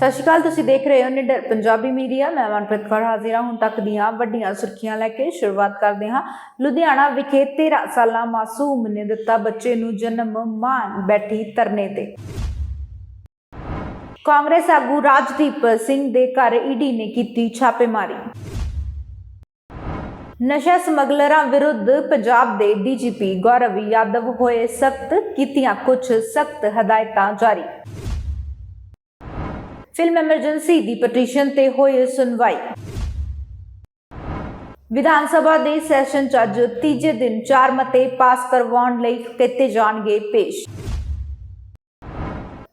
ਸਤਿ ਸ਼੍ਰੀ ਅਕਾਲ, ਤੁਸੀਂ ਦੇਖ ਰਹੇ ਹੋ ਨਿਡਰ ਪੰਜਾਬੀ ਮੀਡੀਆ। ਮੈਂ ਮਨਪ੍ਰੀਤ ਕੌਰ ਹਾਜ਼ਰ ਹਾਂ ਹੁਣ ਤੱਕ ਦੀਆਂ ਵੱਡੀਆਂ ਸੁਰਖੀਆਂ ਲੈ ਕੇ ਸ਼ੁਰੂਆਤ ਕਰਦੇ ਹਾਂ। ਲੁਧਿਆਣਾ ਵਿਖੇ 13 ਸਾਲਾ ਮਾਸੂਮ ਨੇ ਦਿੱਤਾ ਬੱਚੇ ਨੂੰ ਜਨਮ ਮਾਂ ਬੈਠੀ ਧਰਨੇ ਤੇ। ਕਾਂਗਰਸ ਆਗੂ ਰਾਜਦੀਪ ਸਿੰਘ ਦੇ ਘਰ ਈਡੀ ਨੇ ਕੀਤੀ ਛਾਪੇਮਾਰੀ। ਨਸ਼ਾ ਸਮਗਲਰਾਂ ਵਿਰੁੱਧ ਪੰਜਾਬ ਦੇ ਡੀਜੀਪੀ ਗੌਰਵ ਯਾਦਵ ਹੋਏ ਸਖਤ, ਕੀਤੀਆਂ ਕੁਝ ਸਖਤ ਹਦਾਇਤਾਂ ਜਾਰੀ। ਫਿਲਮ ਐਮਰਜੈਂਸੀ ਦੀ ਪਟੀਸ਼ਨ ਤੇ ਹੋਈ ਸੁਣਵਾਈ। ਵਿਧਾਨ ਸਭਾ ਦੇ ਸੈਸ਼ਨ ਚ ਅੱਜ ਤੀਜੇ ਦਿਨ ਚਾਰ ਮਤੇ ਪਾਸ ਕਰਵਾਉਣ ਲਈ ਕੀਤੇ ਜਾਣਗੇ ਪੇਸ਼।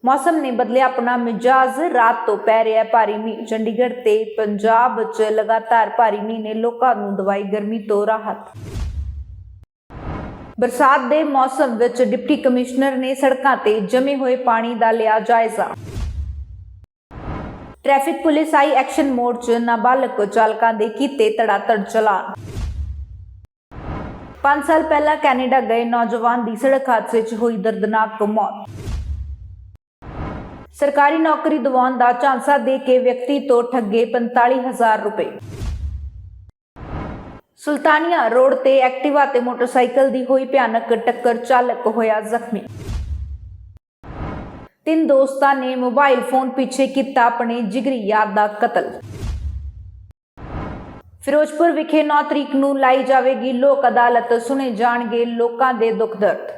ਮੌਸਮ ਨੇ ਬਦਲਿਆ ਆਪਣਾ ਮਿਜਾਜ਼, ਰਾਤ ਤੋਂ ਪੈ ਰਿਹਾ ਭਾਰੀ ਮੀਂਹ। ਚੰਡੀਗੜ੍ਹ ਤੇ ਪੰਜਾਬ 'ਚ ਲਗਾਤਾਰ ਭਾਰੀ ਮੀਂਹ ਨੇ ਲੋਕਾਂ ਨੂੰ ਦਵਾਈ ਗਰਮੀ ਤੋਂ ਰਾਹਤ। ਬਰਸਾਤ ਦੇ ਮੌਸਮ ਵਿੱਚ ਡਿਪਟੀ ਕਮਿਸ਼ਨਰ ਨੇ ਸੜਕਾਂ ਤੇ ਜਮੇ ਹੋਏ ਪਾਣੀ ਦਾ ਲਿਆ ਜਾਇਜ਼ਾ। ਟ੍ਰੈਫਿਕ ਪੁਲਿਸ ਆਈ ਐਕਸ਼ਨ ਮੋਡ 'ਚ, ਨਾਬਾਲਗ ਚਾਲਕਾਂ ਦੇ ਕੀਤੇ ਧੜਾਧੜ ਚਲਾਨ 5 ਸਾਲ ਪਹਿਲਾਂ ਕੈਨੇਡਾ ਗਏ ਨੌਜਵਾਨ ਦੀ ਸੜਕ ਹਾਦਸੇ 'ਚ ਹੋਈ ਦਰਦਨਾਕ ਮੌਤ। ਸਰਕਾਰੀ ਨੌਕਰੀ ਦਿਵਾਉਣ ਦਾ ਝਾਂਸਾ ਦੇ ਕੇ ਵਿਅਕਤੀ ਤੋਂ ਠੱਗੇ 45000 ਰੁਪਏ। ਸੁਲਤਾਨੀਆ ਰੋਡ ਤੇ ਐਕਟਿਵਾ ਤੇ ਮੋਟਰਸਾਈਕਲ ਦੀ ਹੋਈ ਭਿਆਨਕ ਟੱਕਰ, ਚਾਲਕ ਹੋਇਆ ਜ਼ਖਮੀ। ਤਿੰਨ ਦੋਸਤਾਂ ਨੇ ਮੋਬਾਈਲ ਫੋਨ ਪਿੱਛੇ ਕੀਤਾ ਆਪਣੇ ਜਿਗਰੀ ਯਾਰ ਦਾ ਕਤਲ। ਫਿਰੋਜ਼ਪੁਰ ਵਿਖੇ 9 ਤਰੀਕ ਨੂੰ ਲਾਈ ਜਾਵੇਗੀ ਲੋਕ ਅਦਾਲਤ, ਸੁਣੇ ਜਾਣਗੇ ਲੋਕਾਂ ਦੇ ਦੁੱਖ ਦਰਦ।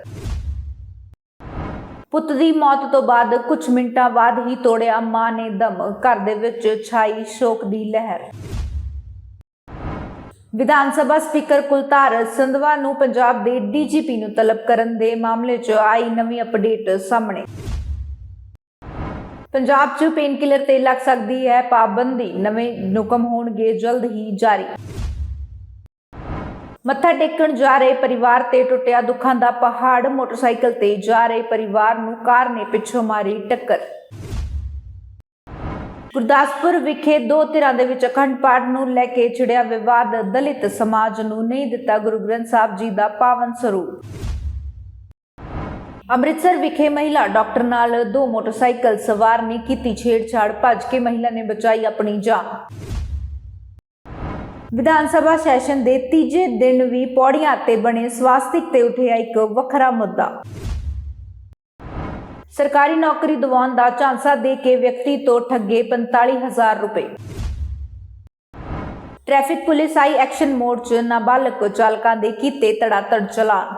ਪੁੱਤ ਦੀ ਮੌਤ ਤੋਂ ਬਾਅਦ ਕੁਝ ਮਿੰਟਾਂ ਬਾਅਦ ਹੀ ਤੋੜਿਆ ਮਾਂ ਨੇ ਦਮ, ਘਰ ਦੇ ਵਿੱਚ ਛਾਈ ਸ਼ੋਕ ਦੀ ਲਹਿਰ। ਵਿਧਾਨ ਸਭਾ ਸਪੀਕਰ ਕੁਲਤਾਰ ਸੰਧਵਾ ਨੂੰ ਪੰਜਾਬ ਦੇ ਡੀਜੀਪੀ ਨੂੰ ਤਲਬ ਕਰਨ ਦੇ ਮਾਮਲੇ 'ਚ ਆਈ ਨਵੀਂ ਅਪਡੇਟ ਸਾਹਮਣੇ। ਪੰਜਾਬ 'ਚ ਪੇਨ ਕਿਲਰ ਤੇ ਲੱਗ ਸਕਦੀ ਹੈ ਪਾਬੰਦੀ। ਨਵੇਂ ਹੁਕਮ ਹੋਣਗੇ, ਜਲਦ ਹੀ ਜਾਰੀ। ਮੱਥਾ ਟੇਕਣ ਜਾ ਰਹੇ ਪਰਿਵਾਰ ਤੇ ਟੁੱਟਿਆ ਦੁੱਖਾਂ ਦਾ ਪਹਾੜ। ਮੋਟਰਸਾਈਕਲ ਤੇ ਜਾ ਰਹੇ ਪਰਿਵਾਰ ਨੂੰ ਕਾਰ ਨੇ ਪਿੱਛੋਂ ਮਾਰੀ ਟੱਕਰ। ਗੁਰਦਾਸਪੁਰ ਵਿਖੇ ਦੋ ਧਿਰਾਂ ਦੇ ਵਿੱਚ ਅਖੰਡ ਪਾਠ ਨੂੰ ਲੈ ਕੇ ਛਿੜਿਆ ਵਿਵਾਦ। ਦਲਿਤ ਸਮਾਜ ਨੂੰ ਨਹੀਂ ਦਿੱਤਾ ਗੁਰੂ ਗ੍ਰੰਥ ਸਾਹਿਬ ਜੀ ਦਾ ਪਾਵਨ ਸਰੂਪ। ਅੰਮ੍ਰਿਤਸਰ ਵਿਖੇ ਮਹਿਲਾ ਡਾਕਟਰ ਨਾਲ ਦੋ ਮੋਟਰਸਾਈਕਲ ਸਵਾਰ ਨੇ ਕੀਤੀ ਛੇੜਛਾੜ, ਭੱਜ ਕੇ ਮਹਿਲਾ ਨੇ ਬਚਾਈ ਆਪਣੀ ਜਾਨ। ਵਿਧਾਨ ਸਭਾ ਸੈਸ਼ਨ ਦੇ ਤੀਜੇ ਦਿਨ ਵੀ ਪੌੜੀਆਂ ਤੇ ਬਣੇ ਸਵਾਸਤਿਕ ਤੇ ਉਠਿਆ ਇੱਕ ਵੱਖਰਾ ਮੁੱਦਾ। ਸਰਕਾਰੀ ਨੌਕਰੀ ਦਿਵਾਉਣ ਦਾ ਝਾਂਸਾ ਦੇ ਕੇ ਵਿਅਕਤੀ ਤੋਂ ਠੱਗੇ 45000 ਰੁਪਏ। ਟ੍ਰੈਫਿਕ ਪੁਲਿਸ ਆਈ ਐਕਸ਼ਨ ਮੋਡ 'ਚ ਨਾਬਾਲਗ ਚਾਲਕਾਂ ਦੇ ਕੀਤੇ ਧੜਾਧੜ ਚਲਾਨ।